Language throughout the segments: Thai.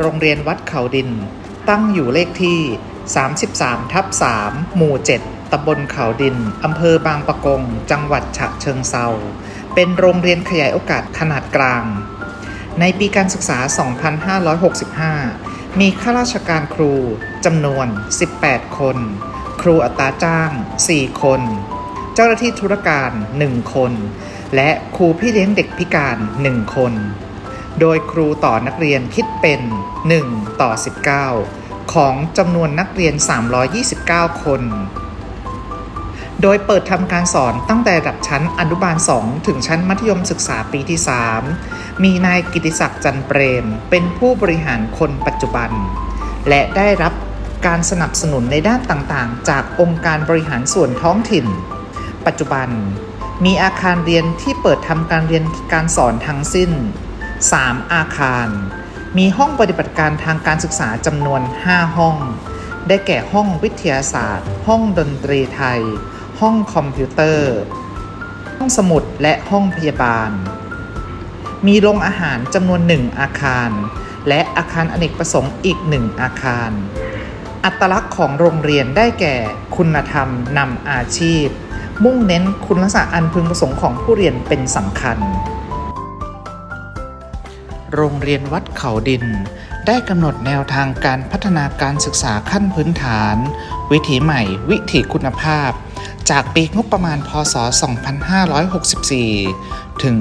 โรงเรียนวัดเขาดิน ตั้งอยู่เลขที่ 33 ทับ 3 หมู่ 7 ตำบลเขาดิน อำเภอบางปะกง จังหวัดฉะเชิงเซา เป็นโรงเรียนขยายโอกาสขนาดกลาง ในปีการศึกษา 2565 มีข้าราชการครูจำนวน 18 คน ครูอัตราจ้าง 4 คน เจ้าหน้าที่ธุรการ 1 คน และครูพี่เลี้ยงเด็กพิการ 1 คน โดยครูต่อนักเรียนคิดเป็น 1 ต่อ 19 ของจำนวนนักเรียน 329 คน โดยเปิดทำการสอนตั้งแต่ระดับชั้นอนุบาล 2 ถึงชั้นมัธยมศึกษาปีที่ 3 มีนายกิติศักดิ์จันเปรม เป็นผู้บริหารคนปัจจุบัน และได้รับการสนับสนุนในด้านต่างๆ จากองค์การบริหารส่วนท้องถิ่น ปัจจุบันมีอาคารเรียนที่เปิดทำการเรียนการสอนทั้งสิ้น 3 อาคาร มีห้องปฏิบัติการทางการศึกษาจำนวน 5 ห้อง ได้แก่ห้องวิทยาศาสตร์ ห้องดนตรีไทย ห้องคอมพิวเตอร์ ห้องสมุดและห้องพยาบาล มีโรงอาหารจำนวนหนึ่งอาคาร และอาคารอเนกประสงค์อีกหนึ่งอาคาร อัตลักษณ์ของโรงเรียนได้แก่คุณธรรมนำอาชีพ มุ่งเน้นคุณลักษณะอันพึงประสงค์ของผู้เรียนเป็นสำคัญ โรงเรียนวัดเขาดิน ได้กำหนดแนวทางการพัฒนาการศึกษาขั้นพื้นฐาน วิถีใหม่ วิถีคุณภาพ จากปีงบประมาณ พศ 2564 ถึง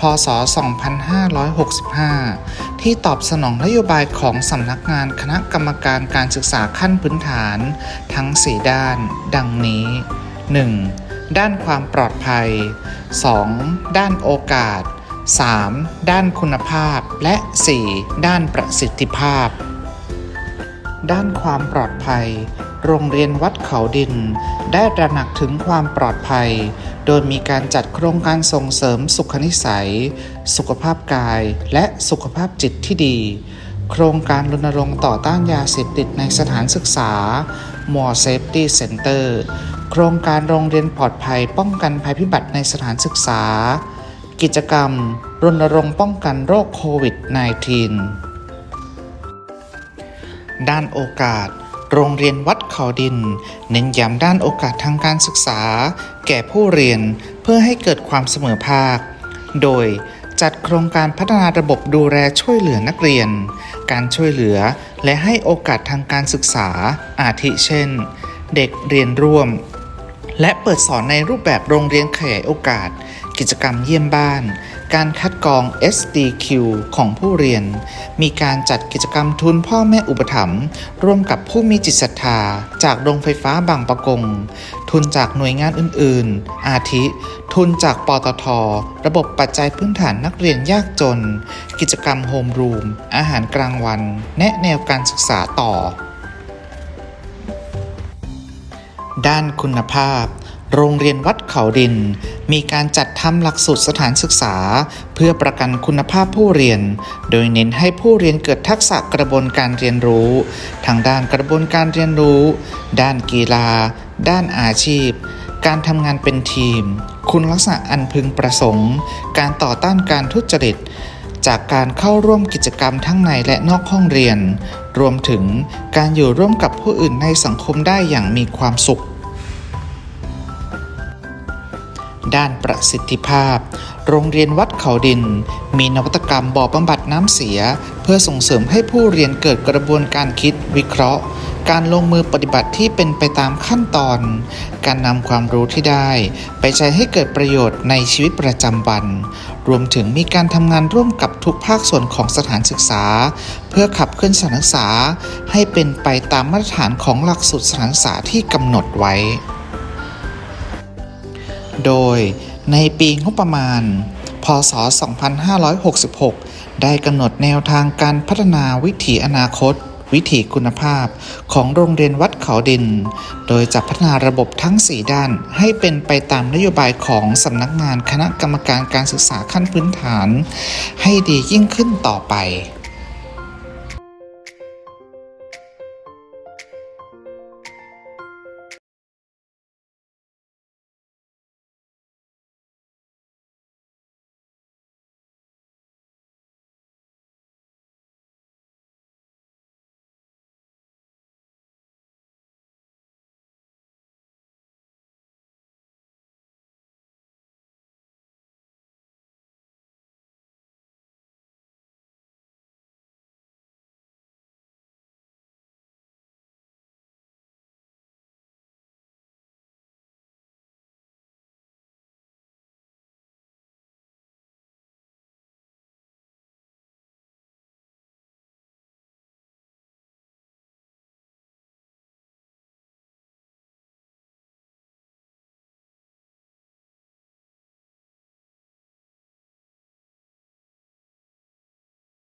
พศ 2565 ที่ตอบสนองนโยบายของสำนักงานคณะกรรมการการศึกษาขั้นพื้นฐาน ทั้ง 4 ด้าน ดังนี้ 1. ด้านความปลอดภัย 2. ด้านโอกาส 3. ด้านคุณภาพ และ 4. ด้านประสิทธิภาพ ด้านความปลอดภัย โรงเรียนวัดเขาดิน ได้ตระหนักถึงความปลอดภัย โดยมีการจัดโครงการส่งเสริมสุขนิสัย สุขภาพกาย และสุขภาพจิตที่ดี โครงการรณรงค์ต่อต้านยาเสพติดในสถานศึกษา More Safety Center โครงการโรงเรียนปลอดภัยป้องกันภัยพิบัติในสถานศึกษา กิจกรรม รณรงค์ป้องกันโรคโควิด -19 ด้านโอกาส โรงเรียนวัดเขาดิน เน้นย้ำด้านโอกาสทางการศึกษา แก่ผู้เรียนเพื่อให้เกิดความเสมอภาค โดยจัดโครงการพัฒนาระบบดูแลช่วยเหลือนักเรียน การช่วยเหลือและให้โอกาสทางการศึกษา อาทิเช่น เด็กเรียนร่วม และเปิดสอนในรูปแบบโรงเรียนขยายโอกาส กิจกรรมเยี่ยมบ้าน การคัดกรอง SDQ ของผู้เรียน มีการจัดกิจกรรมทุนพ่อแม่อุปถัมภ์ร่วมกับผู้มีจิตศรัทธา จากโรงไฟฟ้าบางประกง ทุนจากหน่วยงานอื่น ๆ อาทิ ทุนจากปตท ระบบปัจจัยพื้นฐานนักเรียนยากจน กิจกรรมโฮมรูม อาหารกลางวัน แนะแนวการศึกษาต่อ ด้านคุณภาพโรงเรียนวัดเขาดิน มีการจัดทำหลักสูตรสถานศึกษา เพื่อประกันคุณภาพผู้เรียน โดยเน้นให้ผู้เรียนเกิดทักษะกระบวนการเรียนรู้ ทางด้านกระบวนการเรียนรู้ ด้านกีฬา ด้านอาชีพ การทำงานเป็นทีม คุณลักษณะอันพึงประสงค์ การต่อต้านการทุจริตจากการเข้าร่วมกิจกรรมทั้งในและนอกห้องเรียน รวมถึงการอยู่ร่วมกับผู้อื่นในสังคมได้อย่างมีความสุข ด้านประสิทธิภาพ โรงเรียนวัดเขาดิน มีนวัตกรรมบ่อบำบัดน้ำเสีย เพื่อส่งเสริมให้ผู้เรียนเกิดกระบวนการคิดวิเคราะห์ การลงมือปฏิบัติที่เป็นไปตามขั้นตอน การนำความรู้ที่ได้ ไปใช้ให้เกิดประโยชน์ในชีวิตประจำวัน รวมถึงมีการทำงานร่วมกับทุกภาคส่วนของสถานศึกษา เพื่อขับเคลื่อนสถานศึกษา ให้เป็นไปตามมาตรฐานของหลักสูตรสถานศึกษาที่กำหนดไว้ โดยในปีงบประมาณ พศ 2566 ได้กำหนดแนวทางการพัฒนาวิถีอนาคต วิถีคุณภาพของโรงเรียนวัดเขาดิน โดยจะพัฒนาระบบทั้ง 4 ด้านให้เป็นไปตามนโยบายของสำนักงานคณะกรรมการการศึกษาขั้นพื้นฐาน ให้ดียิ่งขึ้นต่อไป